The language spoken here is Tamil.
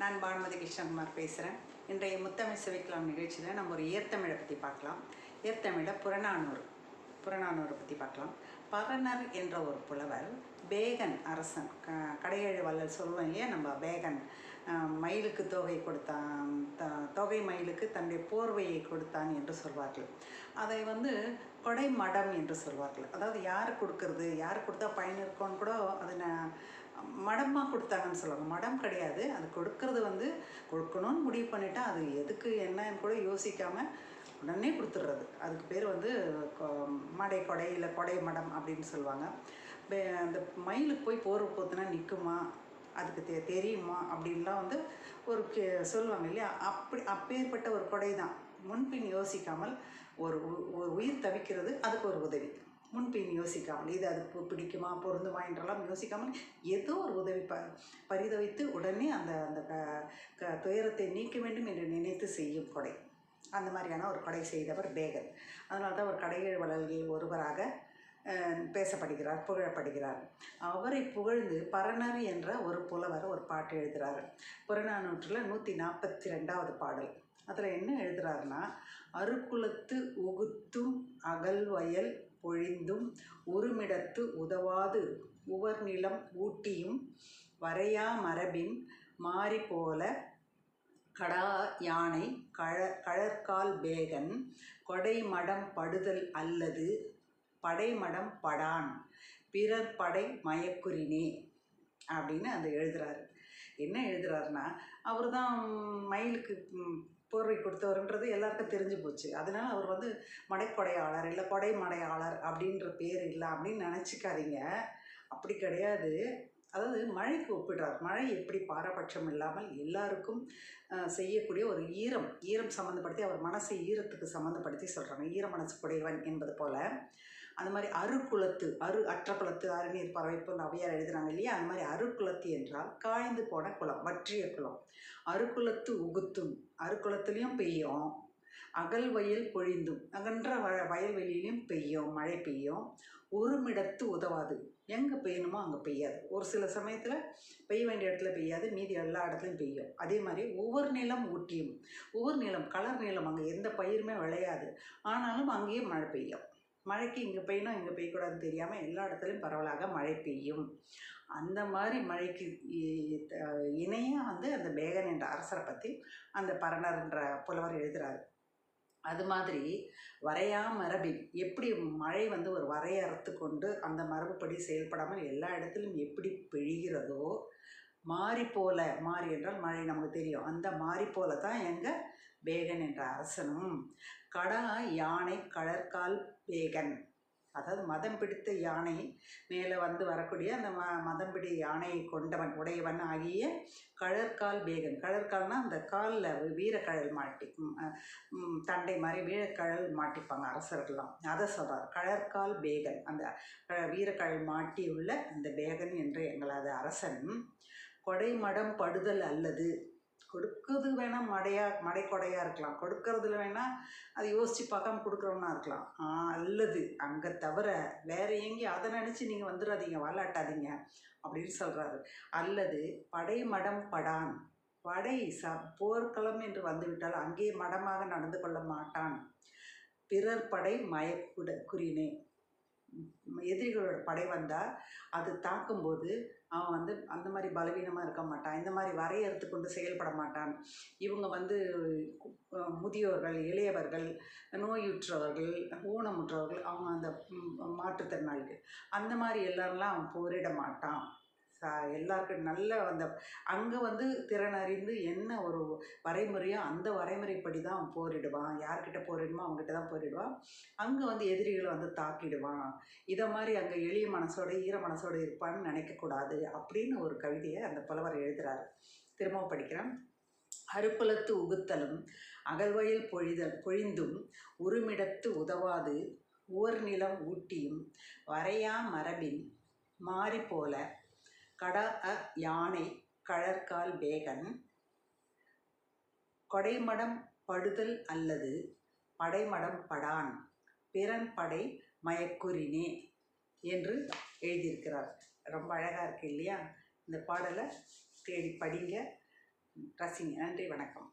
நான் பானுமதி கிருஷ்ணகுமார் பேசுகிறேன் இன்றைய முத்தமிழ் சிவைக்கலாம் நிகழ்ச்சியில் நம்ம ஒரு ஏர்த்தமிழை பற்றி பார்க்கலாம். ஏர்த்தமிழை புறநானூறு புறநானூறு பற்றி பார்க்கலாம். பரணர் என்ற ஒரு புலவர் பேகன் அரசன் க கடையேழு வள்ளல் சொல்லுவோம் இல்லையா? நம்ம பேகன் மயிலுக்கு தொகை கொடுத்தான் த- தொகை மயிலுக்கு தன்னுடைய போர்வையை கொடுத்தான் என்று சொல்வார்கள். அதை வந்து கொடை மடம் என்று சொல்வார்கள். அதாவது யார் கொடுக்கறது? யார் கொடுத்தா பயன் இருக்கும்னு கூட அதை நான் மடமாக கொடுத்தாங்கன்னு சொல்லுவாங்க. மடம் கிடையாது. அது கொடுக்கறது வந்து கொடுக்கணும்னு முடிவு பண்ணிட்டா அது எதுக்கு என்னன்னு கூட யோசிக்காமல் உடனே கொடுத்துட்றது. அதுக்கு பேர் வந்து கொ- மடை கொடை இல்லை கொடை மடம் அப்படின்னு சொல்லுவாங்க. அந்த மயிலுக்கு போய் போர் போத்துனா நிற்குமா அதுக்கு தெ தெரியுமா? அப்படின்லாம் வந்து ஒரு கே சொல்லுவாங்க இல்லையா? அப்படி அப்பேற்பட்ட ஒரு கொடை தான் முன்பின் யோசிக்காமல் ஒரு ஒரு உயிர் தவிக்கிறது அதுக்கு ஒரு உதவி. முன்பின் யோசிக்காமல் இது அது பிடிக்குமா பொருந்துமா என்றெல்லாம் யோசிக்காமல் ஏதோ ஒரு உதவி ப பரிதவித்து உடனே அந்த அந்த க க துயரத்தை நீக்க வேண்டும் என்று நினைத்து செய்யும் கொடை. அந்த மாதிரியான ஒரு கொடை செய்தவர் பேகன். அதனால தான் ஒரு கடைகள் வளர்களில் ஒருவராக பேசப்படுகிறார் புகழப்படுகிறார். அவரை புகழ்ந்து பரணர் என்ற ஒரு புலவர் ஒரு பாட்டு எழுதுகிறார் புறநானூற்றில் நூற்றி நாற்பத்தி ரெண்டாவது பாடல். அதில் என்ன எழுதுறாருன்னா அருக்குலத்து உகுத்தும் அகல்வயல் பொழிந்தும் உருமிடத்து உதவாது. உவர்நிலம் ஊட்டியும் வரையா மரபின் மாறிபோல கடா யானை கழ கழற்கால் பேகன் கொடைமடம் படுதல் அல்லது படைமடம் படான். பிறர் படை மயக்குறினே அப்படின்னு அந்த எழுதுறாரு. என்ன எழுதுறாருன்னா அவர் தான் மயிலுக்கு போர்வை கொடுத்தவருன்றது எல்லாருக்கும் தெரிஞ்சு போச்சு. அதனால் அவர் வந்து மடைக்கொடையாளர் இல்லை கொடை மடையாளர் அப்படின்ற பேர் இல்லை அப்படின்னு நினச்சிக்காதீங்க. அப்படி கிடையாது. அதாவது மழைக்கு ஒப்பிடுறார். மழை எப்படி பாரபட்சம் இல்லாமல் எல்லாருக்கும் செய்யக்கூடிய ஒரு ஈரம் ஈரம் சம்மந்தப்படுத்தி அவர் மனசை ஈரத்துக்கு சம்மந்தப்படுத்தி சொல்கிறாங்க ஈர மனசு குடையவன் என்பது போல். அந்த மாதிரி அருக்குளத்து அரு அற்ற குலத்து அருநீர் பறவைப்பு அவையார் எழுதுறாங்க இல்லையா? அந்த மாதிரி அருக்குளத்து என்றால் காய்ந்து போன குளம் வற்றிய குளம். அருக்குலத்து உகுத்தும் அருக்குளத்துலேயும் பெய்யும். அகல் வயல் பொழிந்தும். அகன்ற வ வயல்வெளியிலையும் பெய்யும் மழை பெய்யும். ஒருமிடத்து உதவாது. எங்கே பெய்யணுமோ அங்கே பெய்யாது. ஒரு சில சமயத்தில் பெய்ய வேண்டிய இடத்துல பெய்யாது. மீதி எல்லா இடத்துலையும் பெய்யும். அதே மாதிரி ஒவ்வொரு நிலம் ஊட்டியும் ஒவ்வொரு நிலம் கலர் நிலம் அங்கே எந்த பயிருமே விளையாது. ஆனாலும் அங்கேயே மழை பெய்யும். மழைக்கு இங்கே பெய்யணும் இங்கே பெய்யக்கூடாதுன்னு தெரியாமல் எல்லா இடத்துலையும் பரவலாக மழை பெய்யும். அந்த மாதிரி மழைக்கு இணையாக வந்து அந்த பேகன் என்ற அரசரை பற்றி அந்த பரணர் என்ற புலவர் எழுதுகிறார் அது மாதிரி வரையா மரபில் எப்படி மழை வந்து ஒரு வரையறுத்து கொண்டு அந்த மரபுப்படி செயல்படாமல் எல்லா இடத்திலும் எப்படி பெய்கிறதோ மாறி போல மாறி என்றால் மழை நமக்கு தெரியும். அந்த மாறி போல தான் எங்கள் பேகன் என்ற அரசனும். கடா யானை கடற்கால் பேகன் அதாவது மதம் பிடித்த யானை மேலே வந்து வரக்கூடிய அந்த ம மதம் பிடி யானையை கொண்டவன் உடையவன் ஆகிய கழற்கால் பேகன். கழற்கால்னால் அந்த காலில் வீரக்கழல் மாட்டி தண்டை மாதிரி வீரக்கழல் மாட்டிப்பாங்க அரசர்கள்லாம். அதை சொல்கிறார் கழற்கால் பேகன். அந்த வீரக்கழல் மாட்டி உள்ள அந்த பேகன் என்ற எங்களது அரசன் கொடைமடம் படுதல் அல்லது கொடுக்குறது வேணால் மடையா மடை கொடையாக இருக்கலாம். கொடுக்கறதுல வேணால் அது யோசித்து பார்க்காம கொடுக்குறவனா இருக்கலாம். அல்லது அங்கே தவிர வேற எங்கேயும் அதை நினச்சி நீங்கள் வந்துடாதீங்க வாலாட்டாதீங்க அப்படின்னு சொல்கிறாரு அல்லது படை மடம் படான். படை ச போர்க்களம் என்று வந்துவிட்டால் அங்கே மடமாக நடந்து கொள்ள மாட்டான். பிறர் படை மயக்குட குறினேன். எதிரிகளோட படை வந்தால் அது தாக்கும்போது அவன் வந்து அந்த மாதிரி பலவீனமாக இருக்க மாட்டான். இந்த மாதிரி வரையறுத்து கொண்டு செயல்பட மாட்டான். இவங்க வந்து முதியோர்கள் இளையவர்கள் நோயுற்றவர்கள் ஊனமுற்றவர்கள் அவங்க அந்த மாற்றுத்திறனாளிகள். அந்த மாதிரி எல்லாரெல்லாம் அவன் போரிட மாட்டான். சா எல்லாருக்கும் நல்ல அந்த அங்கே வந்து திறன் அறிந்து என்ன ஒரு வரைமுறையோ அந்த வரைமுறைப்படி தான் அவன் போரிடுவான். யார்கிட்ட போரிடுமோ அவங்ககிட்ட தான் போரிடுவான். அங்கே வந்து எதிரிகளை வந்து தாக்கிடுவான். இதை மாதிரி அங்கே எளிய மனசோட ஈர மனசோட இருப்பான்னு நினைக்கக்கூடாது அப்படின்னு ஒரு கவிதையை அந்த புலவர் எழுதுகிறாரு திரும்பவும் படிக்கிறேன். அருப்புலத்து உகுத்தலும் அகல்வயல் பொழிதல் பொழிந்தும் உருமிடத்து உதவாது ஊர் நிலம் ஊட்டியும் வரையா மரபின் மாறி போல கடா அ யானை கழற்கால் பேகன் கொடைமடம் படுதல் அல்லது படைமடம் படான் பிறன் படை மயக்குறினே என்று எழுதியிருக்கிறார். ரொம்ப அழகாக இருக்கு இல்லையா? இந்த பாடலை தேடி படிங்க. ரசிங்க. நன்றி வணக்கம்.